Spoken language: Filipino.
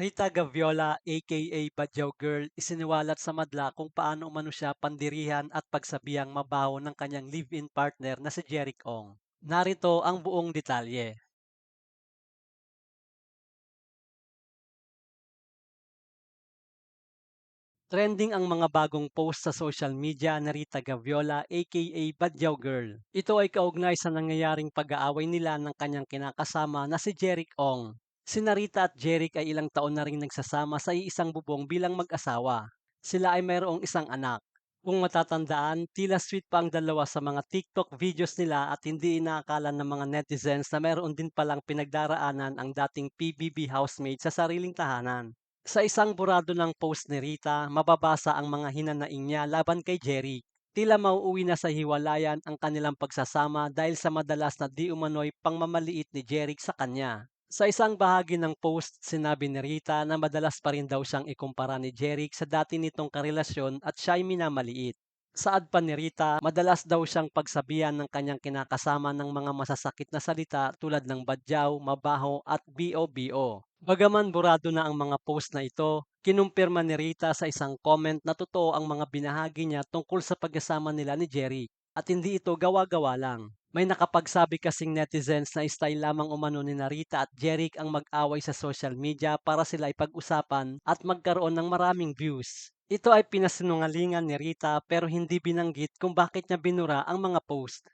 Rita Gaviola aka Badyaw Girl isiniwalat sa madla kung paano umano siya pandirihan at pagsabihang mabaho ng kanyang live-in partner na si Jeric Ong. Narito ang buong detalye. Trending ang mga bagong post sa social media ni Rita Gaviola aka Badyaw Girl. Ito ay kaugnay sa nangyayaring pag-aaway nila ng kanyang kinakasama na si Jeric Ong. Sina Rita at Jeric ay ilang taon na rin nagsasama sa iisang bubong bilang mag-asawa. Sila ay mayroong isang anak. Kung matatandaan, tila sweet pa ang dalawa sa mga TikTok videos nila at hindi inaakala ng mga netizens na mayroon din palang pinagdaraanan ang dating PBB housemate sa sariling tahanan. Sa isang burado ng post ni Rita, mababasa ang mga hinanaing niya laban kay Jerry. Tila mauuwi na sa hiwalayan ang kanilang pagsasama dahil sa madalas na di umano'y pangmamaliit ni Jeric sa kanya. Sa isang bahagi ng post, sinabi ni Rita na madalas pa rin daw siyang ikumpara ni Jeric sa dati nitong karelasyon at siya'y minamaliit. Saad pa ni Rita, madalas daw siyang pagsabihan ng kanyang kinakasama ng mga masasakit na salita tulad ng badyaw, mabaho at BOBO. Bagaman burado na ang mga post na ito, kinumpirma ni Rita sa isang comment na totoo ang mga binahagi niya tungkol sa pagkasama nila ni Jerry at hindi ito gawa-gawa lang. May nakapagsabi kasing netizens na style lamang umano ni Narita at Jeric ang mag-away sa social media para sila ipag-usapan at magkaroon ng maraming views. Ito ay pinasinungalingan ni Rita pero hindi binanggit kung bakit niya binura ang mga post.